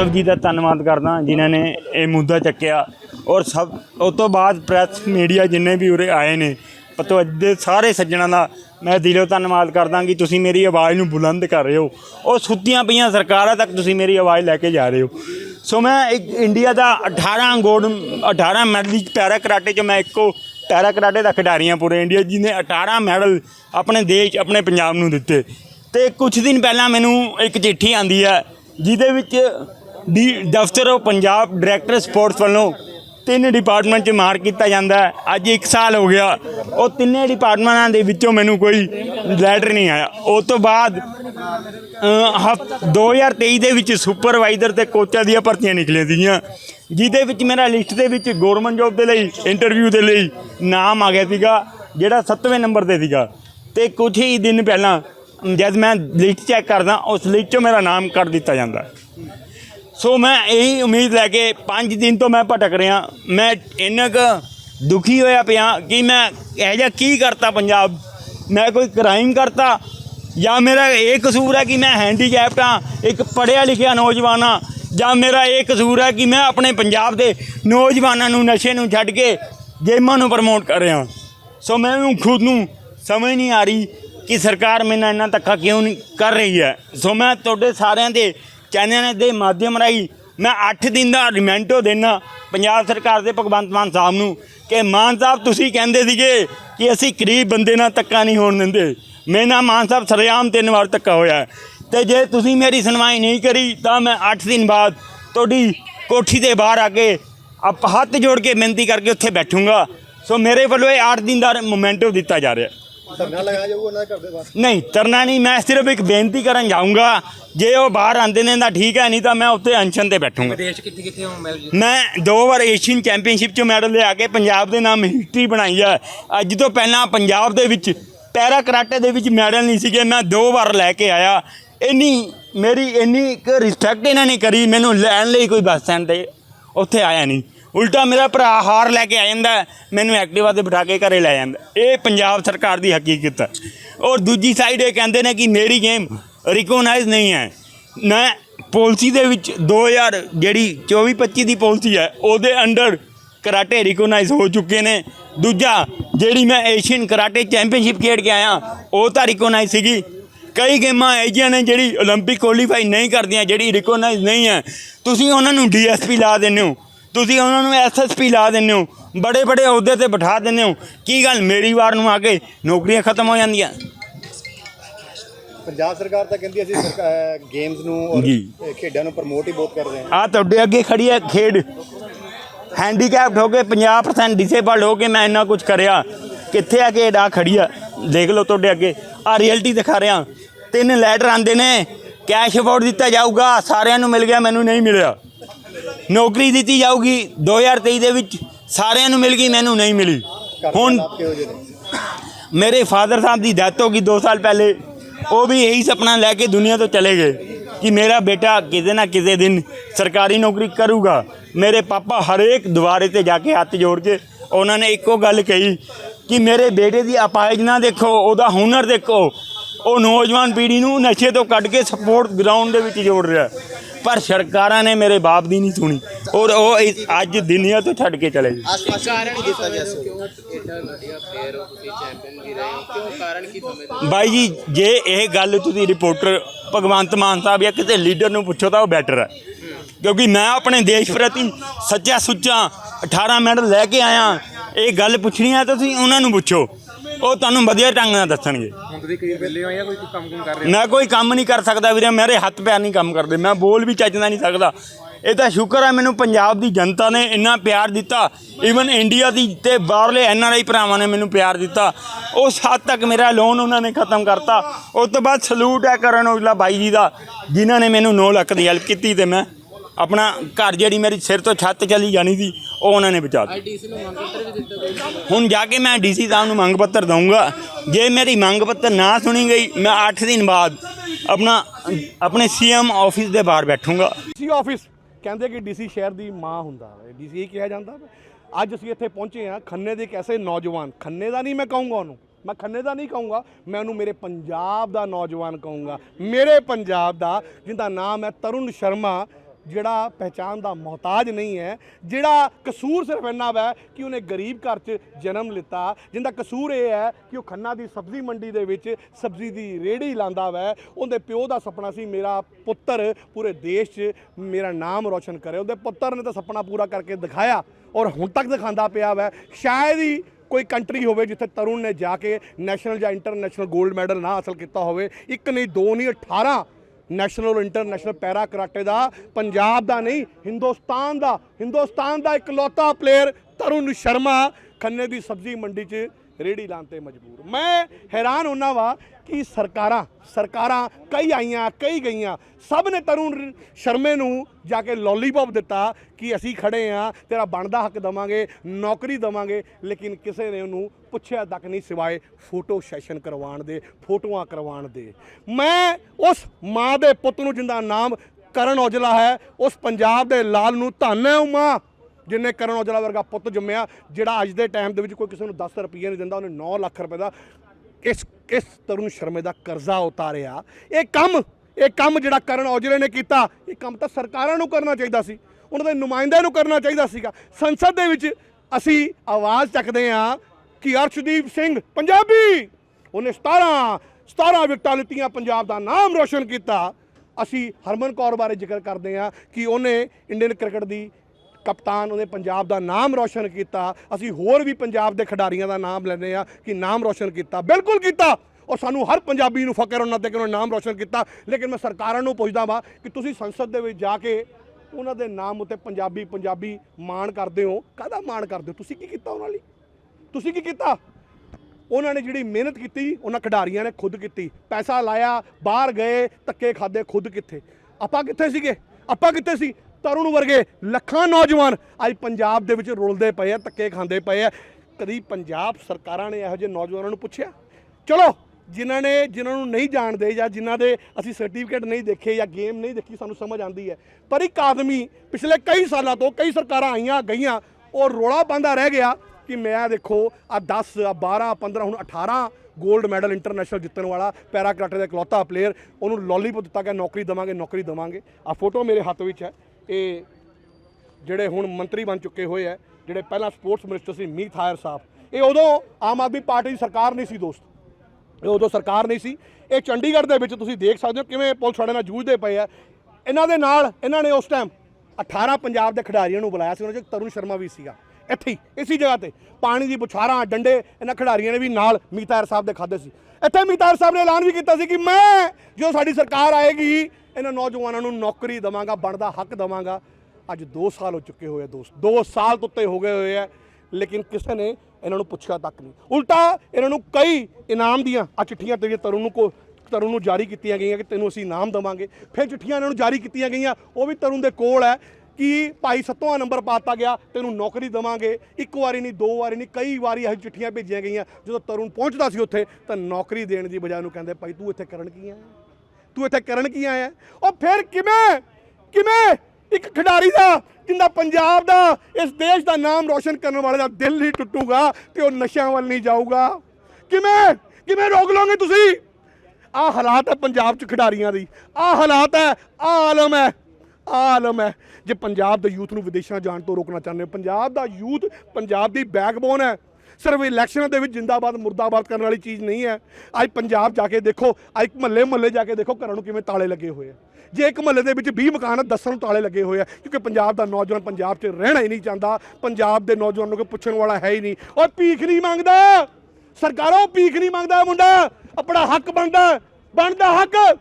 ਗੌਰਵ ਜੀ ਦਾ ਧੰਨਵਾਦ ਕਰਦਾ, ਜਿਨ੍ਹਾਂ ਨੇ ਇਹ ਮੁੱਦਾ ਚੱਕਿਆ। ਔਰ ਸਭ ਉਸ ਤੋਂ ਬਾਅਦ ਪ੍ਰੈਸ ਮੀਡੀਆ ਜਿੰਨੇ ਵੀ ਉਰੇ ਆਏ ਨੇ, ਪਤੋ ਦੇ ਸਾਰੇ ਸੱਜਣਾਂ ਦਾ ਮੈਂ ਦਿਲੋਂ ਧੰਨਵਾਦ ਕਰਦਾ ਕਿ ਤੁਸੀਂ ਮੇਰੀ ਆਵਾਜ਼ ਨੂੰ ਬੁਲੰਦ ਕਰ ਰਹੇ ਹੋ। ਉਹ ਸੁੱਤੀਆਂ ਪਈਆਂ ਸਰਕਾਰਾਂ ਤੱਕ ਤੁਸੀਂ ਮੇਰੀ ਆਵਾਜ਼ ਲੈ ਕੇ ਜਾ ਰਹੇ ਹੋ। ਸੋ ਮੈਂ ਇੱਕ ਇੰਡੀਆ ਦਾ 18 ਗੋਲਡ 18 ਮੈਡਲ ਪੈਰਾ ਕਰਾਟੇ 'ਚ ਮੈਂ ਇੱਕੋ ਪੈਰਾ ਕਰਾਟੇ ਦਾ ਖਿਡਾਰੀ ਹਾਂ ਪੂਰੇ ਇੰਡੀਆ, ਜਿਹਨੇ 18 ਮੈਡਲ ਆਪਣੇ ਦੇਸ਼ ਆਪਣੇ ਪੰਜਾਬ ਨੂੰ ਦਿੱਤੇ। ਤੇ ਕੁਝ ਦਿਨ ਪਹਿਲਾਂ ਮੈਨੂੰ ਇੱਕ ਚਿੱਠੀ ਆਂਦੀ ਹੈ, ਜਿਹਦੇ ਵਿੱਚ ਡੀ ਦਫ਼ਤਰ ਆਫ ਪੰਜਾਬ ਡਾਇਰੈਕਟਰ ਸਪੋਰਟਸ ਵੱਲੋਂ ਤਿੰਨ ਡਿਪਾਰਟਮੈਂਟ 'ਚ ਮਾਰ ਕੀਤਾ ਜਾਂਦਾ ਅੱਜ 1 ਸਾਲ ਹੋ ਗਿਆ। ਉਹ ਤਿੰਨੇ ਡਿਪਾਰਟਮੈਂਟਾਂ ਦੇ ਵਿੱਚੋਂ ਮੈਨੂੰ ਕੋਈ ਲੈਟਰ ਨਹੀਂ ਆਇਆ। ਉਸ ਤੋਂ ਬਾਅਦ ਅ, ਹਫ 2023 ਦੇ ਵਿੱਚ ਸੁਪਰਵਾਈਜ਼ਰ ਤੇ ਕੋਚਾਂ ਦੀਆਂ ਭਰਤੀਆਂ ਨਿਕਲੀਆਂ ਸੀਗੀਆਂ ਜਿਹਦੇ ਵਿੱਚ ਮੇਰਾ ਲਿਸਟ ਦੇ ਵਿੱਚ ਗਵਰਨਮੈਂਟ ਜੋਬ ਦੇ ਲਈ ਇੰਟਰਵਿਊ ਦੇ ਲਈ ਨਾਮ ਆ ਗਿਆ ਸੀਗਾ ਜਿਹੜਾ 7ਵੇਂ ਨੰਬਰ ਤੇ ਸੀਗਾ। ਤੇ ਕੁਝ ਹੀ ਦਿਨ ਪਹਿਲਾਂ ਜਦ ਮੈਂ ਲਿਸਟ ਚੈੱਕ ਕਰਦਾ ਉਸ ਲਿਸਟ 'ਚੋਂ ਮੇਰਾ ਨਾਮ ਕੱਢ ਦਿੱਤਾ ਜਾਂਦਾ ਸੋ ਮੈਂ ਇਹੀ ਉਮੀਦ ਲੈ ਕੇ 5 ਦਿਨ ਤੋਂ ਮੈਂ ਭਟਕ ਰਿਹਾ। ਮੈਂ ਇੰਨਾ ਕੁ ਦੁਖੀ ਹੋਇਆ ਪਿਆ ਕਿ ਮੈਂ ਇਹ ਜਿਹਾ ਕੀ ਕਰਤਾ ਪੰਜਾਬ? ਮੈਂ ਕੋਈ ਕ੍ਰਾਈਮ ਕਰਤਾ ਜਾਂ ਮੇਰਾ ਇਹ ਕਸੂਰ ਹੈ ਕਿ ਮੈਂ ਹੈਂਡੀਕੈਪਟ ਹਾਂ, ਇੱਕ ਪੜ੍ਹਿਆ ਲਿਖਿਆ ਨੌਜਵਾਨ ਹਾਂ, ਜਾਂ ਮੇਰਾ ਇਹ ਕਸੂਰ ਹੈ ਕਿ ਮੈਂ ਆਪਣੇ ਪੰਜਾਬ ਦੇ ਨੌਜਵਾਨਾਂ ਨੂੰ, ਨਸ਼ੇ ਨੂੰ ਛੱਡ ਕੇ ਗੇਮਾਂ ਨੂੰ ਪ੍ਰਮੋਟ ਕਰ ਰਿਹਾ। ਸੋ ਮੈਨੂੰ ਖੁਦ ਨੂੰ ਸਮਝ ਨਹੀਂ ਆ ਰਹੀ ਕਿ ਸਰਕਾਰ ਮੇਰੇ ਨਾਲ ਇੰਨਾ ਧੱਕਾ ਕਿਉਂ ਨਹੀਂ ਕਰ ਰਹੀ ਹੈ। ਸੋ ਮੈਂ ਤੁਹਾਡੇ ਸਾਰਿਆਂ ਦੇ ਚੈਨਲ ਦੇ ਮਾਧਿਅਮ ਰਾਹੀਂ ਮੈਂ 8 ਦਿਨ ਦਾ ਰਿਮਾਂਡੋ ਦੇਣਾ ਪੰਜਾਬ ਸਰਕਾਰ ਦੇ ਭਗਵੰਤ ਮਾਨ ਸਾਹਿਬ ਨੂੰ ਕਿ ਮਾਨ ਸਾਹਿਬ ਤੁਸੀਂ ਕਹਿੰਦੇ ਸੀਗੇ ਕਿ ਅਸੀਂ ਗਰੀਬ ਬੰਦੇ ਨਾਲ ਧੱਕਾ ਨਹੀਂ ਹੋਣ ਦਿੰਦੇ। ਮੇਰੇ ਨਾਲ ਮਾਨ ਸਾਹਿਬ ਸਰੇਆਮ ਤਿੰਨ ਵਾਰ ਧੱਕਾ ਹੋਇਆ ਹੈ। ਤੇ ਜੇ ਤੁਸੀਂ ਮੇਰੀ ਸੁਣਵਾਈ ਨਹੀਂ ਕਰੀ ਤਾਂ ਮੈਂ 8 ਦਿਨ ਬਾਅਦ ਤੁਹਾਡੀ ਕੋਠੀ ਦੇ ਬਾਹਰ ਆ ਕੇ ਆਪ ਹੱਥ ਜੋੜ ਕੇ ਬੇਨਤੀ ਕਰਕੇ ਉੱਥੇ ਬੈਠੂੰਗਾ। ਸੋ ਮੇਰੇ ਵੱਲੋਂ ਇਹ 8 ਦਿਨ ਦਾ ਮੋਮੈਂਟੋ ਦਿੱਤਾ ਜਾ ਰਿਹਾ ਧਰਨਾ ਲਗਾਇਆ ਜਾਊਗਾ ਉਹਨਾਂ ਦੇ ਘਰ ਦੇ ਬਾਹਰ? ਨਹੀਂ ਤਰਨਾ ਨਹੀਂ ਮੈਂ ਸਿਰਫ ਇੱਕ ਬੇਨਤੀ ਕਰਨ ਜਾਊਂਗਾ। ਜੇ ਉਹ ਬਾਹਰ ਆਂਦੇ ਨੇ ਤਾਂ ਠੀਕ ਹੈ ਨਹੀਂ ਤਾਂ ਮੈਂ ਉੱਥੇ ਅਨਸ਼ਨ ਤੇ ਬੈਠੂੰਗਾ। ਵਿਦੇਸ਼ ਕਿੱਥੇ ਕਿੱਥੇ ਹੋ ਮੈਂ ਮੈਂ ਦੋ ਵਾਰ ਏਸ਼ੀਅਨ ਚੈਂਪੀਅਨਸ਼ਿਪ 'ਚ ਮੈਡਲ ਲਿਆ ਕੇ ਪੰਜਾਬ ਦੇ ਨਾਮ ਹਿਸਟਰੀ ਬਣਾਈ ਹੈ। ਅੱਜ ਤੋਂ ਪਹਿਲਾਂ ਪੰਜਾਬ ਦੇ ਵਿੱਚ ਪੈਰਾ ਕਰਾਟੇ ਦੇ ਵਿੱਚ ਮੈਡਲ ਨਹੀਂ ਸੀਗੇ ਮੈਂ ਦੋ ਵਾਰ ਲੈ ਕੇ ਆਇਆ। ਇੰਨੀ ਮੇਰੀ ਇੰਨੀ ਇੱਕ ਰਿਸਪੈਕਟ ਇਹਨਾਂ ਨੇ ਕਰੀ ਮੈਨੂੰ ਲੈਣ ਲਈ ਕੋਈ ਬੱਸ ਸਟੈਂਡ ਤੇ ਉੱਥੇ ਆਇਆ ਨਹੀਂ। ਉਲਟਾ ਮੇਰਾ ਭਰਾ ਹਾਰ ਲੈ ਕੇ ਆ ਜਾਂਦਾ ਹੈ, ਮੈਨੂੰ ਐਕਟਿਵਾ ਤੇ ਬਿਠਾ ਕੇ ਘਰੇ ਲੈ ਜਾਂਦਾ ਇਹ ਪੰਜਾਬ ਸਰਕਾਰ ਦੀ ਹਕੀਕਤ ਹੈ ਔਰ ਦੂਜੀ ਸਾਈਡ ਇਹ ਕਹਿੰਦੇ ਨੇ ਕਿ ਮੇਰੀ ਗੇਮ ਰਿਕੋਗਨਾਈਜ਼ ਨਹੀਂ ਹੈ ਮੈਂ ਪਾਲਿਸੀ ਦੇ ਵਿੱਚ 2000 ਜਿਹੜੀ 24 25 ਦੀ ਪਾਲਿਸੀ ਹੈ ਉਹਦੇ ਅੰਡਰ ਕਰਾਟੇ ਰਿਕੋਗਨਾਈਜ਼ ਹੋ ਚੁੱਕੇ ਨੇ ਦੂਜਾ ਜਿਹੜੀ ਮੈਂ ਏਸ਼ੀਅਨ ਕਰਾਟੇ ਚੈਂਪੀਅਨਸ਼ਿਪ ਖੇਡ ਕੇ ਆਇਆ ਉਹ ਤਾਂ ਰਿਕੋਗਨਾਈਜ਼ ਸੀਗੀ ਕਈ ਗੇਮਾਂ ਐਜੀਆਂ ਨੇ ਜਿਹੜੀ 올림픽 ਕੁਆਲੀਫਾਈ ਨਹੀਂ ਕਰਦੀਆਂ ਜਿਹੜੀ ਰਿਕੋਗਨਾਈਜ਼ ਨਹੀਂ ਹੈ ਤੁਸੀਂ ਉਹਨਾਂ ਨੂੰ ਡੀਐਸਪੀ ਲਾ ਦਿੰਦੇ ਹੋ ਤੁਸੀਂ ਉਹਨਾਂ ਨੂੰ ਐਸਐਸਪੀ ਲਾ ਦਿੰਦੇ ਹੋ ਬੜੇ ਬੜੇ ਅਹੁਦੇ ਤੇ ਬਿਠਾ ਦਿੰਦੇ ਹੋ। ਕੀ ਗੱਲ ਮੇਰੀ ਵਾਰ ਨੂੰ ਆ ਕੇ ਨੌਕਰੀਆਂ ਖਤਮ ਹੋ ਜਾਂਦੀਆਂ? ਪੰਜਾਬ ਸਰਕਾਰ ਤਾਂ ਕਹਿੰਦੀ ਅਸੀਂ ਗੇਮਸ ਨੂੰ ਔਰ ਖੇਡਾਂ ਨੂੰ ਪ੍ਰਮੋਟ ਹੀ ਬਹੁਤ ਕਰਦੇ ਹਾਂ। ਆ ਤੁਹਾਡੇ ਅੱਗੇ ਖੜੀ ਹੈ ਖੇਡ। ਹੈਂਡੀਕੈਪਟ ਹੋ ਕੇ 50% ਡਿਸੇਬਲਡ ਹੋ ਕੇ ਮੈਂ ਇੰਨਾ ਕੁਝ ਕਰਿਆ। ਕਿੱਥੇ ਆ ਖੇਡ ਆ ਖੜੀ ਆ? ਦੇਖ ਲਓ ਤੁਹਾਡੇ ਅੱਗੇ। ਆ ਰਿਐਲਿਟੀ ਦਿਖਾ ਰਿਹਾ। ਤਿੰਨ ਲੈਟਰ ਆਂਦੇ ਨੇ। ਕੈਸ਼ ਅਵਾਰਡ ਦਿੱਤਾ ਜਾਊਗਾ। ਸਾਰਿਆਂ ਨੂੰ ਮਿਲ ਗਿਆ ਮੈਨੂੰ ਨਹੀਂ ਮਿਲਿਆ। ਨੌਕਰੀ ਦਿੱਤੀ ਜਾਊਗੀ 2023 ਦੇ ਵਿੱਚ ਸਾਰਿਆਂ ਨੂੰ ਮਿਲ ਗਈ ਮੈਨੂੰ ਨਹੀਂ ਮਿਲੀ। ਹੁਣ ਮੇਰੇ ਫਾਦਰ ਸਾਹਿਬ ਦੀ ਡੈਥ ਹੋ ਗਈ 2 ਸਾਲ ਪਹਿਲੇ ਉਹ ਵੀ ਇਹੀ ਸੁਪਨਾ ਲੈ ਕੇ ਦੁਨੀਆ ਤੋਂ ਚਲੇ ਗਏ ਕਿ ਮੇਰਾ ਬੇਟਾ ਕਿਤੇ ਨਾ ਕਿਤੇ ਦਿਨ ਸਰਕਾਰੀ ਨੌਕਰੀ ਕਰੂਗਾ। ਮੇਰੇ ਪਾਪਾ ਹਰੇਕ ਦੁਆਰੇ ਤੇ ਜਾ ਕੇ ਹੱਥ ਜੋੜ ਕੇ ਉਹਨਾਂ ਨੇ ਇੱਕੋ ਗੱਲ ਕਹੀ ਕਿ ਮੇਰੇ ਬੇਟੇ ਦੀ ਅਪਾਇਜ ਨਾ ਦੇਖੋ ਉਹਦਾ ਹੁਨਰ ਦੇਖੋ। ਉਹ ਨੌਜਵਾਨ ਪੀੜ੍ਹੀ ਨੂੰ ਨਸ਼ੇ ਤੋਂ ਕੱਢ ਕੇ ਸਪੋਰਟ ਗਰਾਊਂਡ ਦੇ ਵਿੱਚ ਜੋੜ ਰਿਹਾ ਪਰ ਸਰਕਾਰਾਂ ਨੇ ਮੇਰੇ ਬਾਪ ਦੀ ਨਹੀਂ ਸੁਣੀ। ਔਰ ਉਹ ਇਸ- ਅੱਜ ਦੁਨੀਆ ਤੋਂ ਛੱਡ ਕੇ ਚਲੇ ਗਏ। ਕਾਰਨ ਕੀ ਸਮਝਦੇ ਹੋ ਕਿਉਂ ਐਡਾ ਵਧੀਆ ਪਲੇਅਰ ਹੋ ਤੁਸੀਂ ਚੈਂਪੀਅਨ ਵੀ ਰਹੇ ਹੋ? ਕਿਉਂ ਕਾਰਨ ਕੀ ਸਮਝਦੇ ਹੋ? ਬਾਈ ਜੀ ਜੇ ਇਹ ਗੱਲ ਤੁਸੀਂ ਰਿਪੋਰਟਰ ਭਗਵੰਤ ਮਾਨ ਸਾਹਿਬ ਜਾਂ ਕਿਸੇ ਲੀਡਰ ਨੂੰ ਪੁੱਛੋ ਤਾਂ ਉਹ ਬੈਟਰ ਹੈ। ਕਿਉਂਕਿ ਮੈਂ ਆਪਣੇ ਦੇਸ਼ ਪ੍ਰਤੀ ਸੱਚਾ ਸੁੱਚਾ 18 ਮੈਡਲ ਲੈ ਕੇ ਆਇਆ। ਇਹ ਗੱਲ ਪੁੱਛਣੀ ਹੈ ਤਾਂ ਤੁਸੀਂ ਉਹਨਾਂ ਨੂੰ ਪੁੱਛੋ। ਉਹ ਤੁਹਾਨੂੰ ਵਧੀਆ ਢੰਗ ਨਾਲ ਦੱਸਣਗੇ। ਹੁਣ ਤੁਸੀਂ ਕਈ ਵੇਲੇ ਹੋ ਜਾਂ ਕੋਈ ਕੰਮ ਕੁਮ ਕਰ ਰਹੇ ਮੈਂ ਕੋਈ ਕੰਮ ਨਹੀਂ ਕਰ ਸਕਦਾ ਵੀਰੇ ਮੇਰੇ ਹੱਥ ਪੈਰ ਨਹੀਂ ਕੰਮ ਕਰਦੇ ਮੈਂ ਬੋਲ ਵੀ ਚੱਜਦਾ ਨਹੀਂ ਸਕਦਾ। ਇਹ ਤਾਂ ਸ਼ੁਕਰ ਹੈ ਮੈਨੂੰ ਪੰਜਾਬ ਦੀ ਜਨਤਾ ਨੇ ਇੰਨਾ ਪਿਆਰ ਦਿੱਤਾ। ਈਵਨ ਇੰਡੀਆ ਦੀ ਤੇ ਬਾਹਰਲੇ ਐਨ ਆਰ ਆਈ ਭਰਾਵਾਂ ਨੇ ਮੈਨੂੰ ਪਿਆਰ ਦਿੱਤਾ। ਉਸ ਹੱਦ ਤੱਕ ਮੇਰਾ ਲੋਨ ਉਹਨਾਂ ਨੇ ਖਤਮ ਕਰਤਾ। ਉਸ ਤੋਂ ਬਾਅਦ ਸਲੂਟ ਹੈ ਕਰਨ ਔਜਲਾ ਬਾਈ ਜੀ ਦਾ ਜਿਨ੍ਹਾਂ ਨੇ ਮੈਨੂੰ 9 ਲੱਖ ਦੀ ਹੈਲਪ ਕੀਤੀ ਤੇ ਮੈਂ ਆਪਣਾ ਘਰ ਜਿਹੜੀ ਮੇਰੀ ਸਿਰ ਤੋਂ ਛੱਤ ਚਲੀ ਜਾਣੀ ਸੀ ਉਹ ਉਹਨਾਂ ਨੇ ਬਚਾ ਦਿੱਤੀ। ਡੀਸੀ ਨੂੰ ਮੰਗ ਪੱਤਰ ਵੀ ਦਿੱਤਾ ਕੋਈ ਹੁਣ ਜਾ ਕੇ ਮੈਂ ਡੀਸੀ ਸਾਹਿਬ ਨੂੰ ਮੰਗ ਪੱਤਰ ਦਊਂਗਾ। ਜੇ ਮੇਰੀ ਮੰਗ ਪੱਤਰ ਨਾ ਸੁਣੀ ਗਈ ਮੈਂ 8 ਦਿਨ ਬਾਅਦ ਆਪਣਾ ਆਪਣੇ ਸੀਐਮ ਆਫਿਸ ਦੇ ਬਾਹਰ ਬੈਠੂੰਗਾ। ਡੀਸੀ ਆਫਿਸ ਕਹਿੰਦੇ ਕਿ ਡੀਸੀ ਸ਼ਹਿਰ ਦੀ ਮਾਂ ਹੁੰਦਾ ਹੈ। ਡੀਸੀ ਇਹ ਕਿਹਾ ਜਾਂਦਾ। ਅੱਜ ਅਸੀਂ ਇੱਥੇ ਪਹੁੰਚੇ ਹਾਂ ਖੰਨੇ ਦੇ ਇੱਕ ਐਸੇ ਨੌਜਵਾਨ ਖੰਨੇ ਦਾ ਨਹੀਂ ਮੈਂ ਕਹੂੰਗਾ ਉਹਨੂੰ ਮੈਂ ਖੰਨੇ ਦਾ ਨਹੀਂ ਕਹੂੰਗਾ ਮੈਂ ਉਹਨੂੰ ਮੇਰੇ ਪੰਜਾਬ ਦਾ ਨੌਜਵਾਨ ਕਹੂੰਗਾ। ਮੇਰੇ ਪੰਜਾਬ ਦਾ ਜਿਹਦਾ ਨਾਮ ਹੈ ਤਰੁਣ ਸ਼ਰਮਾ ਜਿਹੜਾ ਪਹਿਚਾਨ ਦਾ ਮੁਹਤਾਜ ਨਹੀਂ ਹੈ, ਜਿਹੜਾ ਕਸੂਰ ਸਿਰਫ ਇੰਨਾ ਵੈ ਕਿ ਉਹਨੇ ਗਰੀਬ ਘਰ 'ਚ ਜਨਮ ਲਿੱਤਾ, ਜਿੰਦਾ ਕਸੂਰ ਇਹ ਹੈ ਕਿ ਉਹ ਖੰਨਾ ਦੀ ਸਬਜ਼ੀ ਮੰਡੀ ਦੇ ਵਿੱਚ ਸਬਜ਼ੀ ਦੀ ਰੇੜੀ ਲਾਂਦਾ ਵੈ, ਉਹਦੇ ਪਿਓ ਦਾ ਸੁਪਨਾ ਸੀ ਮੇਰਾ ਪੁੱਤਰ ਪੂਰੇ ਦੇਸ਼ 'ਚ ਮੇਰਾ ਨਾਮ ਰੋਸ਼ਨ ਕਰੇ। ਉਹਦੇ ਪੁੱਤਰ ਨੇ ਤਾਂ ਸੁਪਨਾ ਪੂਰਾ ਕਰਕੇ ਦਿਖਾਇਆ ਔਰ ਹੁਣ ਤੱਕ ਦਿਖਾਉਂਦਾ ਪਿਆ ਵੈ। ਸ਼ਾਇਦ ਹੀ ਕੋਈ ਕੰਟਰੀ ਹੋਵੇ ਜਿੱਥੇ ਤਰੁਣ ਨੇ ਜਾ ਕੇ ਨੈਸ਼ਨਲ ਜਾਂ ਇੰਟਰਨੈਸ਼ਨਲ 골ਡ ਮੈਡਲ ਨਾ ਹਾਸਲ ਕੀਤਾ ਹੋਵੇ। ਇੱਕ ਨਹੀਂ, ਦੋ ਨਹੀਂ 18 ਨੈਸ਼ਨਲ ਇੰਟਰਨੈਸ਼ਨਲ ਪੈਰਾ ਕਰਾਟੇ ਦਾ, ਪੰਜਾਬ ਦਾ ਨਹੀਂ, ਹਿੰਦੁਸਤਾਨ ਦਾ। ਹਿੰਦੁਸਤਾਨ ਦਾ ਇਕਲੌਤਾ ਪਲੇਅਰ ਤਰੁਣ ਸ਼ਰਮਾ ਖੰਨੇ ਦੀ ਸਬਜ਼ੀ ਮੰਡੀ 'ਚ ਰੇੜੀ ਲਾਉਣ ਤੇ ਮਜਬੂਰ। ਮੈਂ ਹੈਰਾਨ ਹੁੰਨਾ ਵਾ ਕਿ ਸਰਕਾਰਾਂ ਸਰਕਾਰਾਂ ਕਈ ਆਈਆਂ, ਕਈ ਗਈਆਂ, ਸਭ ਨੇ ਤਰੁਣ ਸ਼ਰਮੇ ਨੂੰ ਜਾ ਕੇ ਲੋਲੀਪੌਪ ਦਿੱਤਾ ਕਿ ਅਸੀਂ ਖੜੇ ਆ, ਤੇਰਾ ਬਣਦਾ ਹੱਕ ਦਵਾਂਗੇ, ਨੌਕਰੀ ਦਵਾਂਗੇ, ਲੇਕਿਨ ਕਿਸੇ ਨੇ ਉਹਨੂੰ ਪੁੱਛਿਆ ਤੱਕ ਨਹੀਂ ਸਿਵਾਏ ਫੋਟੋ ਸੈਸ਼ਨ ਕਰਵਾਉਣ ਦੇ, ਫੋਟੋਆਂ ਕਰਵਾਉਣ ਦੇ। ਮੈਂ ਉਸ ਮਾਂ ਦੇ ਪੁੱਤ ਨੂੰ ਜਿੰਦਾ ਨਾਮ ਕਰਨ ਔਜਲਾ ਹੈ, ਉਸ ਪੰਜਾਬ ਦੇ ਲਾਲ ਨੂੰ ਧੰਨ ਹੈ ਉਹ ਮਾਂ ਜਿਨੇ ਕਰਨ ਔਜਲਾ ਵਰਗਾ ਪੁੱਤ ਜੰਮਿਆ, ਜਿਹੜਾ ਅੱਜ ਦੇ ਟਾਈਮ ਦੇ ਵਿੱਚ ਕੋਈ ਕਿਸੇ ਨੂੰ 10 ਰੁਪਏ ਨਹੀਂ ਦਿੰਦਾ, ਉਹਨੇ 9 ਲੱਖ ਰੁਪਏ ਦਾ ਇਸ ਇਸ ਤਰੁਣ ਸ਼ਰਮੇ ਦਾ ਕਰਜ਼ਾ ਉਤਾਰਿਆ। ਇਹ ਕੰਮ ਇਹ ਕੰਮ ਜਿਹੜਾ ਕਰਨ ਔਜਲੇ ਨੇ ਕੀਤਾ, ਇਹ ਕੰਮ ਤਾਂ ਸਰਕਾਰਾਂ ਨੂੰ ਕਰਨਾ ਚਾਹੀਦਾ ਸੀ। ਉਹਨਾਂ ਦੇ ਨੁਮਾਇੰਦਿਆਂ ਨੂੰ ਕਰਨਾ ਚਾਹੀਦਾ ਸੀਗਾ। ਸੰਸਦ ਦੇ ਵਿੱਚ ਅਸੀਂ ਆਵਾਜ਼ ਚੱਕਦੇ ਹਾਂ ਕਿ ਅਰਸ਼ਦੀਪ ਸਿੰਘ ਪੰਜਾਬੀ। ਉਹਨੇ 17 17 ਵਿਕਟਾਂ ਲਿੱਤੀਆਂ, ਪੰਜਾਬ ਦਾ ਨਾਮ ਰੋਸ਼ਨ ਕੀਤਾ। ਅਸੀਂ ਹਰਮਨ ਕੌਰ ਬਾਰੇ ਜ਼ਿਕਰ ਕਰਦੇ ਹਾਂ ਕਿ ਉਹਨੇ ਇੰਡੀਅਨ ਕ੍ਰਿਕਟ ਦੀ ਕਪਤਾਨ, ਉਹਨੇ ਪੰਜਾਬ ਦਾ ਨਾਮ ਰੋਸ਼ਨ ਕੀਤਾ। ਅਸੀਂ ਹੋਰ ਵੀ ਪੰਜਾਬ ਦੇ ਖਿਡਾਰੀਆਂ ਦਾ ਨਾਮ ਲੈਂਦੇ ਆ ਕਿ ਨਾਮ ਰੋਸ਼ਨ ਕੀਤਾ। ਬਿਲਕੁਲ ਕੀਤਾ। ਔਰ ਸਾਨੂੰ ਹਰ ਪੰਜਾਬੀ ਨੂੰ ਫਕਰ ਉਹਨਾਂ ਤੇ ਕਿ ਉਹਨਾਂ ਨਾਮ ਰੋਸ਼ਨ ਕੀਤਾ। ਲੇਕਿਨ ਮੈਂ ਸਰਕਾਰਾਂ ਨੂੰ ਪੁੱਛਦਾ ਵਾਂ ਕਿ ਤੁਸੀਂ ਸੰਸਦ ਦੇ ਵਿੱਚ ਜਾ ਕੇ ਉਹਨਾਂ ਦੇ ਨਾਮ ਉੱਤੇ ਪੰਜਾਬੀ ਪੰਜਾਬੀ ਮਾਣ ਕਰਦੇ ਹੋ? ਕਾਹਦਾ ਮਾਣ ਕਰਦੇ ਹੋ? ਤੁਸੀਂ ਕੀ ਕੀਤਾ ਉਹਨਾਂ ਲਈ? ਤੁਸੀਂ ਕੀ ਕੀਤਾ? ਉਹਨਾਂ ਨੇ ਜਿਹੜੀ ਮਿਹਨਤ ਕੀਤੀ, ਉਹਨਾਂ ਖਿਡਾਰੀਆਂ ਨੇ ਖੁਦ ਕੀਤੀ। ਪੈਸਾ ਲਾਇਆ, ਬਾਹਰ ਗਏ, ਧੱਕੇ ਖਾਦੇ ਖੁਦ ਕਿੱਥੇ? ਆਪਾਂ ਕਿੱਥੇ ਸੀਗੇ? ਆਪਾਂ ਕਿੱਥੇ ਸੀ? ਤਰੁਣ ਵਰਗੇ ਲੱਖਾਂ ਨੌਜਵਾਨ ਅੱਜ ਪੰਜਾਬ ਦੇ ਵਿੱਚ ਰੁਲਦੇ ਪਏ ਆ, ਧੱਕੇ ਖਾਂਦੇ ਪਏ ਆ। ਕਦੀ ਪੰਜਾਬ ਸਰਕਾਰਾਂ ਨੇ ਇਹੋ ਜਿਹੇ ਨੌਜਵਾਨਾਂ ਨੂੰ ਪੁੱਛਿਆ? ਚਲੋ, ਜਿਨ੍ਹਾਂ ਨੇ, ਜਿਨ੍ਹਾਂ ਨੂੰ ਨਹੀਂ ਜਾਣਦੇ ਜਾਂ ਜਿਨ੍ਹਾਂ ਦੇ ਅਸੀਂ ਸਰਟੀਫਿਕੇਟ ਨਹੀਂ ਦੇਖੇ ਜਾਂ ਗੇਮ ਨਹੀਂ ਦੇਖੀ, ਸਾਨੂੰ ਸਮਝ ਆਂਦੀ ਹੈ। ਪਰ ਇੱਕ ਆਦਮੀ ਪਿਛਲੇ ਕਈ ਸਾਲਾਂ ਤੋਂ ਕਈ ਸਰਕਾਰਾਂ ਆਈਆਂ, ਗਈਆਂ, ਉਹ ਰੋਲਾ ਪਾਉਂਦਾ ਰਹਿ ਗਿਆ। ਕਿ ਮੈਂ ਦੇਖੋ ਆ 10 ਆ 12 15 ਹੁਣ 18 골ਡ ਮੈਡਲ ਇੰਟਰਨੈਸ਼ਨਲ ਜਿੱਤਣ ਵਾਲਾ ਪੈਰਾ ਕਰਾਟੇ ਦਾ ਇਕਲੌਤਾ ਪਲੇਅਰ ਉਹਨੂੰ ਲੋਲੀਪੌਪ ਦਿੱਤਾ ਗਿਆ, ਨੌਕਰੀ ਦਵਾਂਗੇ ਨੌਕਰੀ ਦਵਾਂਗੇ। ਆ ਫੋਟੋ ਮੇਰੇ ਹੱਥ ਵਿੱਚ ਹੈ। ਇਹ ਜਿਹੜੇ ਹੁਣ ਮੰਤਰੀ ਬਣ ਚੁੱਕੇ ਹੋਏ ਹੈ, ਜਿਹੜੇ ਪਹਿਲਾਂ ਸਪੋਰਟਸ ਮਿਨਿਸਟਰ ਸੀ ਮੀਤ ਹਾਇਰ ਸਾਹਿਬ, ਇਹ ਉਦੋਂ ਆਮ ਆਦਮੀ ਪਾਰਟੀ ਦੀ ਸਰਕਾਰ ਨਹੀਂ ਸੀ ਦੋਸਤ। ਇਹ ਉਦੋਂ ਸਰਕਾਰ ਨਹੀਂ ਸੀ। ਇਹ ਚੰਡੀਗੜ੍ਹ ਦੇ ਵਿੱਚ ਤੁਸੀਂ ਦੇਖ ਸਕਦੇ ਹੋ ਕਿਵੇਂ ਪੁਲਿਸ ਸਾਡੇ ਨਾਲ ਜੂਝਦੇ ਪਏ ਆ ਇਹਨਾਂ ਦੇ ਨਾਲ, ਇਹਨਾਂ ਨੇ ਉਸ ਟਾਈਮ 18 ਪੰਜਾਬ ਦੇ ਖਿਡਾਰੀਆਂ ਨੂੰ ਬੁਲਾਇਆ ਸੀ, ਉਹਨਾਂ 'ਚ ਤਰੁਣ ਸ਼ਰਮਾ ਵੀ ਸੀਗਾ। ਇੱਥੇ ਹੀ, ਇਸੀ ਜਗ੍ਹਾ ਤੇ। ਪਾਣੀ ਦੀ ਬੁਛਾਰਾਂ, ਡੰਡੇ, ਇਹਨਾਂ ਖਿਡਾਰੀਆਂ ਨੇ ਵੀ ਨਾਲ ਮੀਤਾਰ ਸਾਹਿਬ ਦੇ ਖਾਦੇ ਸੀ। ਇੱਥੇ ਮੀਤਾਰ ਸਾਹਿਬ ਨੇ ਐਲਾਨ ਵੀ ਕੀਤਾ ਸੀ ਕਿ ਮੈਂ ਜੋ ਸਾਡੀ ਸਰਕਾਰ ਆਏਗੀ, ਇਹਨਾਂ ਨੌਜਵਾਨਾਂ ਨੂੰ ਨੌਕਰੀ ਦਵਾਂਗਾ, ਬਣਦਾ ਹੱਕ ਦਵਾਂਗਾ। ਅੱਜ 2 ਸਾਲ ਹੋ ਚੁੱਕੇ ਹੋਏ ਆ ਦੋਸਤ। 2 ਸਾਲ ਤੋਂ ਉੱਤੇ ਹੋ ਗਏ ਹੋਏ ਆ, ਲੇਕਿਨ ਕਿਸੇ ਨੇ ਇਹਨਾਂ ਨੂੰ ਪੁੱਛਿਆ ਤੱਕ ਨਹੀਂ। ਉਲਟਾ ਇਹਨਾਂ ਨੂੰ ਕਈ ਇਨਾਮ ਦੀਆਂ ਆ ਚਿੱਠੀਆਂ ਤੇ ਤਰੁਣ ਨੂੰ ਕੋ, ਤਰੁਣ ਨੂੰ ਜਾਰੀ ਕੀਤੀਆਂ ਗਈਆਂ ਕਿ ਤੈਨੂੰ ਅਸੀਂ ਇਨਾਮ ਦਵਾਂਗੇ। ਫਿਰ ਚਿੱਠੀਆਂ ਇਹਨਾਂ ਨੂੰ ਜਾਰੀ ਕੀਤੀਆਂ ਗਈਆਂ, ਉਹ ਵੀ ਤਰੁਣ ਦੇ ਕੋਲ ਹੈ। ਕਿ ਭਾਈ ਸੱਤਵਾਂ ਨੰਬਰ ਪਾਤਾ ਗਿਆ ਤੈਨੂੰ ਨੌਕਰੀ ਦਵਾਂਗੇ। ਇੱਕ ਵਾਰੀ ਨਹੀਂ, ਦੋ ਵਾਰੀ ਨਹੀਂ, ਕਈ ਵਾਰੀ ਇਹ ਚਿੱਠੀਆਂ ਭੇਜੀਆਂ ਗਈਆਂ। ਜਦੋਂ ਤਰੁਣ ਪਹੁੰਚਦਾ ਸੀ ਉੱਥੇ, ਤਾਂ ਨੌਕਰੀ ਦੇਣ ਦੀ ਬਜਾਏ ਨੂੰ ਕਹਿੰਦੇ, ਭਾਈ ਤੂੰ ਇੱਥੇ ਕਰਨ ਕੀ ਆਇਆ? ਤੂੰ ਇੱਥੇ ਕਰਨ ਕੀ ਆਇਆ? ਉਹ ਫਿਰ ਕਿਵੇਂ? ਕਿਵੇਂ? ਇੱਕ ਖਿਡਾਰੀ ਦਾ, ਜਿੰਦਾ ਪੰਜਾਬ ਦਾ, ਇਸ ਦੇਸ਼ ਦਾ ਨਾਮ ਰੋਸ਼ਨ ਕਰਨ ਵਾਲੇ ਦਾ ਦਿਲ ਹੀ ਟੁੱਟੂਗਾ ਤੇ ਉਹ ਨਸ਼ਿਆਂ ਵੱਲ ਨਹੀਂ ਜਾਊਗਾ। ਕਿਵੇਂ? ਕਿਵੇਂ ਰੋਕ ਲਓਗੇ ਤੁਸੀਂ? ਆਹ ਹਾਲਾਤ ਹੈ ਪੰਜਾਬ 'ਚ ਖਿਡਾਰੀਆਂ ਦੀ। ਆਹ ਹਾਲਾਤ ਹੈ, ਆਹ ਆਲਮ ਹੈ। ਆਹ ਆਲਮ ਹੈ। ਜੇ ਪੰਜਾਬ ਦੇ ਯੂਥ ਨੂੰ ਵਿਦੇਸ਼ਾਂ ਜਾਣ ਤੋਂ ਰੋਕਣਾ ਚਾਹੁੰਦੇ ਹੋ ਪੰਜਾਬ ਦਾ ਯੂਥ ਪੰਜਾਬ ਦੀ ਬੈਕਬੋਨ ਹੈ। ਸਿਰਫ ਇਲੈਕਸ਼ਨਾਂ ਦੇ ਵਿੱਚ ਜਿੰਦਾਬਾਦ ਮੁਰਦਾਬਾਦ ਕਰਨ ਵਾਲੀ ਚੀਜ਼ ਨਹੀਂ ਹੈ। ਅੱਜ ਪੰਜਾਬ ਜਾ ਕੇ ਦੇਖੋ ਅੱਜ ਮਹੱਲੇ ਮਹੱਲੇ ਜਾ ਕੇ ਦੇਖੋ ਘਰਾਂ ਨੂੰ ਕਿਵੇਂ ਤਾਲੇ ਲੱਗੇ ਹੋਏ ਆ। ਜੇ ਇੱਕ ਮਹੱਲੇ ਦੇ ਵਿੱਚ 20 ਮਕਾਨ ਆ, ਦਸਾਂ ਨੂੰ ਤਾਲੇ ਲੱਗੇ ਹੋਏ ਆ ਕਿਉਂਕਿ ਪੰਜਾਬ ਦਾ ਨੌਜਵਾਨ ਪੰਜਾਬ 'ਚ ਰਹਿਣਾ ਹੀ ਨਹੀਂ ਚਾਹੁੰਦਾ। ਪੰਜਾਬ ਦੇ ਨੌਜਵਾਨ ਨੂੰ ਕੋਈ ਪੁੱਛਣ ਵਾਲਾ ਹੈ ਹੀ ਨਹੀਂ। ਉਹ ਭੀਖ ਨਹੀਂ ਮੰਗਦਾ। ਸਰਕਾਰੋਂ ਭੀਖ ਨਹੀਂ ਮੰਗਦਾ ਮੁੰਡਾ। ਆਪਣਾ ਹੱਕ ਬਣਦਾ। ਬਣਦਾ ਹੱਕ।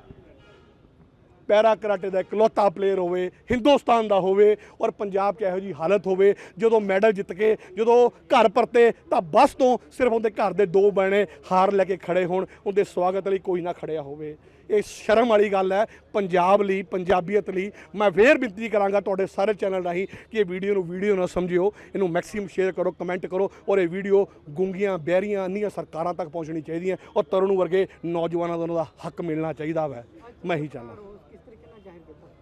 ਪੈਰਾ ਕਰਾਟੇ ਦਾ ਇਕਲੌਤਾ ਪਲੇਅਰ ਹੋਵੇ, ਹਿੰਦੁਸਤਾਨ ਦਾ ਹੋਵੇ ਔਰ ਪੰਜਾਬ 'ਚ ਇਹੋ ਜੀ ਹਾਲਤ ਹੋਵੇ, ਜਦੋਂ ਮੈਡਲ ਜਿੱਤ ਕੇ, ਜਦੋਂ ਘਰ ਪਰਤੇ, ਤਾਂ ਬਸ ਤੋਂ ਸਿਰਫ ਉਹਦੇ ਘਰ ਦੇ ਦੋ ਬਣੇ ਹਾਰ ਲੈ ਕੇ ਖੜੇ ਹੋਣ, ਉਹਦੇ ਸਵਾਗਤ ਲਈ ਕੋਈ ਨਾ ਖੜਿਆ ਹੋਵੇ। ਇਹ ਸ਼ਰਮ ਵਾਲੀ ਗੱਲ ਹੈ। ਪੰਜਾਬ ਲਈ, ਪੰਜਾਬੀਅਤ ਲਈ ਮੈਂ ਫੇਰ ਬੇਨਤੀ ਕਰਾਂਗਾ ਤੁਹਾਡੇ ਸਾਰੇ ਚੈਨਲ ਰਾਹੀਂ ਕਿ ਇਹ ਵੀਡੀਓ ਨੂੰ ਵੀਡੀਓ ਨਾ ਸਮਝਿਓ, ਇਹਨੂੰ ਮੈਕਸਿਮਮ ਸ਼ੇਅਰ ਕਰੋ ਕਮੈਂਟ ਕਰੋ ਔਰ ਇਹ ਵੀਡੀਓ ਗੁੰਗੀਆਂ ਬਹਿਰੀਆਂ ਅੰਨੀਆਂ ਸਰਕਾਰਾਂ ਤੱਕ ਪਹੁੰਚਣੀ ਚਾਹੀਦੀਆਂ ਔਰ ਤਰੁਣ ਵਰਗੇ ਨੌਜਵਾਨਾਂ ਦਾ ਉਹਨਾਂ ਦਾ ਹੱਕ ਮਿਲਣਾ ਚਾਹੀਦਾ ਵੈ। ਮੈਂ ਹੀ ਚਾਹੁੰਦਾ।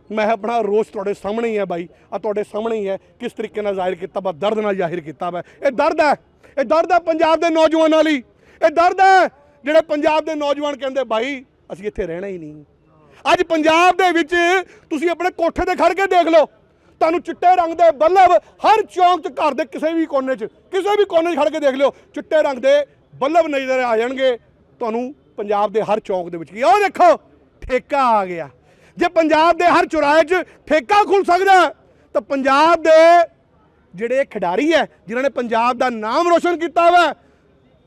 ਮੈਂ ਆਪਣਾ ਰੋਸ ਤੁਹਾਡੇ ਸਾਹਮਣੇ ਹੀ ਹੈ ਬਾਈ। ਆ ਤੁਹਾਡੇ ਸਾਹਮਣੇ ਹੀ ਹੈ ਕਿਸ ਤਰੀਕੇ ਨਾਲ ਜ਼ਾਹਿਰ ਕੀਤਾ ਵਾ, ਦਰਦ ਨਾਲ ਜ਼ਾਹਿਰ ਕੀਤਾ ਵਾ। ਇਹ ਦਰਦ ਹੈ, ਇਹ ਦਰਦ ਹੈ ਪੰਜਾਬ ਦੇ ਨੌਜਵਾਨਾਂ ਲਈ। ਇਹ ਦਰਦ ਹੈ, ਜਿਹੜੇ ਪੰਜਾਬ ਦੇ ਨੌਜਵਾਨ ਕਹਿੰਦੇ, ਬਾਈ ਅਸੀਂ ਇੱਥੇ ਰਹਿਣਾ ਹੀ ਨਹੀਂ। ਅੱਜ ਪੰਜਾਬ ਦੇ ਵਿੱਚ ਤੁਸੀਂ ਆਪਣੇ ਕੋਠੇ ਤੇ ਖੜ ਕੇ ਦੇਖ ਲਓ, ਤੁਹਾਨੂੰ ਚਿੱਟੇ ਰੰਗ ਦੇ ਬੱਲਬ ਹਰ ਚੌਂਕ 'ਚ ਘਰ ਦੇ ਕਿਸੇ ਵੀ ਕੋਨੇ 'ਚ, ਕਿਸੇ ਵੀ ਕੋਨੇ 'ਚ ਖੜ ਕੇ ਦੇਖ ਲਿਓ, ਚਿੱਟੇ ਰੰਗ ਦੇ ਬੱਲਬ ਨਜ਼ਰ ਆ ਜਾਣਗੇ। ਤੁਹਾਨੂੰ ਪੰਜਾਬ ਦੇ ਹਰ ਚੌਂਕ ਦੇ ਵਿੱਚ ਕੀ ਉਹ ਦੇਖੋ, ਠੇਕਾ ਆ ਗਿਆ। ਜੇ ਪੰਜਾਬ ਦੇ ਹਰ ਚੁਰਾਹੇ 'ਚ ਠੇਕਾ ਖੁੱਲ ਸਕਦਾ, ਤਾਂ ਪੰਜਾਬ ਦੇ ਜਿਹੜੇ ਖਿਡਾਰੀ ਹੈ, ਜਿਨ੍ਹਾਂ ਨੇ ਪੰਜਾਬ ਦਾ ਨਾਮ ਰੋਸ਼ਨ ਕੀਤਾ ਵਾ,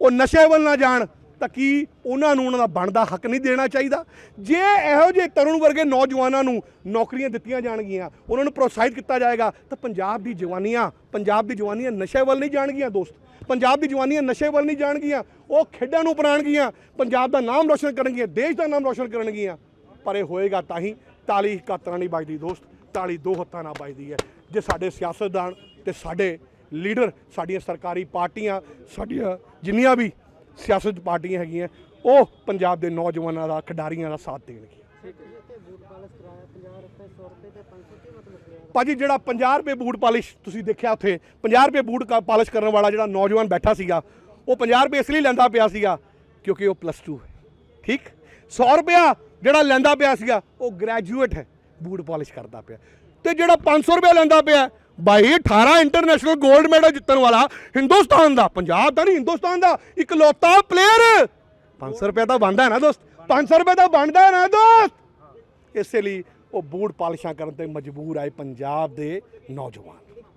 ਉਹ ਨਸ਼ੇ ਵੱਲ ਨਾ ਜਾਣ। ਤਾਂ ਕੀ ਉਹਨਾਂ ਨੂੰ ਉਹਨਾਂ ਦਾ ਬਣਦਾ ਹੱਕ ਨਹੀਂ ਦੇਣਾ ਚਾਹੀਦਾ? ਜੇ ਇਹੋ ਜਿਹੇ ਤਰੁਣ ਵਰਗੇ ਨੌਜਵਾਨਾਂ ਨੂੰ ਨੌਕਰੀਆਂ ਦਿੱਤੀਆਂ ਜਾਣਗੀਆਂ, ਉਹਨਾਂ ਨੂੰ ਪ੍ਰੋਤਸਾਹਿਤ ਕੀਤਾ ਜਾਏਗਾ, ਤਾਂ ਪੰਜਾਬ ਦੀ ਜਵਾਨੀਆਂ, ਪੰਜਾਬ ਦੀ ਜਵਾਨੀਆਂ ਨਸ਼ੇ ਵੱਲ ਨਹੀਂ ਜਾਣਗੀਆਂ ਦੋਸਤ। ਪੰਜਾਬ ਦੀ ਜਵਾਨੀਆਂ ਨਸ਼ੇ ਵੱਲ ਨਹੀਂ ਜਾਣਗੀਆਂ, ਉਹ ਖੇਡਾਂ ਨੂੰ ਅਪਣਾਉਣਗੀਆਂ, ਪੰਜਾਬ ਦਾ ਨਾਮ ਰੋਸ਼ਨ ਕਰਨਗੀਆਂ, ਦੇਸ਼ ਦਾ ਨਾਮ ਰੋਸ਼ਨ ਕਰਨਗੀਆਂ। ਪਰ ਇਹ ਹੋਏਗਾ ਤਾਂ ਹੀ ਤਾਲੀ ਇੱਕ ਨਹੀਂ ਵੱਜਦੀ ਦੋਸਤ, ਤਾਲੀ ਦੋ ਹੱਥਾਂ ਨਾਲ ਵੱਜਦੀ ਹੈ। ਜੇ ਸਾਡੇ ਸਿਆਸਤਦਾਨ ਤੇ ਸਾਡੇ ਲੀਡਰ, ਸਾਡੀਆਂ ਸਰਕਾਰੀ ਪਾਰਟੀਆਂ, ਸਾਡੀਆਂ ਜਿੰਨੀਆਂ ਵੀ ਸਿਆਸਤ ਪਾਰਟੀਆਂ ਹੈਗੀਆਂ, ਉਹ ਪੰਜਾਬ ਦੇ ਨੌਜਵਾਨਾਂ ਦਾ, ਖਿਡਾਰੀਆਂ ਦਾ ਸਾਥ ਦੇਣਗੀਆਂ। ਭਾਜੀ, ਜਿਹੜਾ 50 ਰੁਪਏ ਬੂਟ ਪਾਲਿਸ਼ ਤੁਸੀਂ ਦੇਖਿਆ ਉੱਥੇ 50 ਰੁਪਏ ਬੂਟ ਕਾ- ਪਾਲਿਸ਼ ਕਰਨ ਵਾਲਾ ਜਿਹੜਾ ਨੌਜਵਾਨ ਬੈਠਾ ਸੀਗਾ, ਉਹ 50 ਰੁਪਏ ਇਸ ਲਈ ਲੈਂਦਾ ਪਿਆ ਸੀਗਾ ਕਿਉਂਕਿ ਉਹ ਪਲੱਸ 2 ਹੈ। ਠੀਕ? 100 ਰੁਪਿਆ ਜਿਹੜਾ ਲੈਂਦਾ ਪਿਆ ਸੀਗਾ, ਉਹ ਗ੍ਰੈਜੂਏਟ ਹੈ, ਬੂਟ ਪਾਲਿਸ਼ ਕਰਦਾ ਪਿਆ। ਤੇ ਜਿਹੜਾ 500 ਰੁਪਏ ਲੈਂਦਾ ਪਿਆ ਬਾਈ 18 ਇੰਟਰਨੈਸ਼ਨਲ 골ਡ ਮੈਡਲ ਜਿੱਤਣ ਵਾਲਾ ਹਿੰਦੁਸਤਾਨ ਦਾ, ਪੰਜਾਬ ਦਾ ਨਹੀਂ, ਹਿੰਦੁਸਤਾਨ ਦਾ, ਇਕਲੌਤਾ ਪਲੇਅਰ 500 ਰੁਪਏ ਤਾਂ ਬਣਦਾ ਨਾ ਦੋਸਤ? 500 ਰੁਪਏ ਤਾਂ ਬਣਦਾ ਹੈ ਨਾ ਦੋਸਤ? ਇਸੇ ਲਈ ਉਹ ਬੂਟ ਪਾਲਿਸ਼ਾਂ ਕਰਨ ਤੇ ਮਜਬੂਰ ਆਏ ਪੰਜਾਬ ਦੇ ਨੌਜਵਾਨ।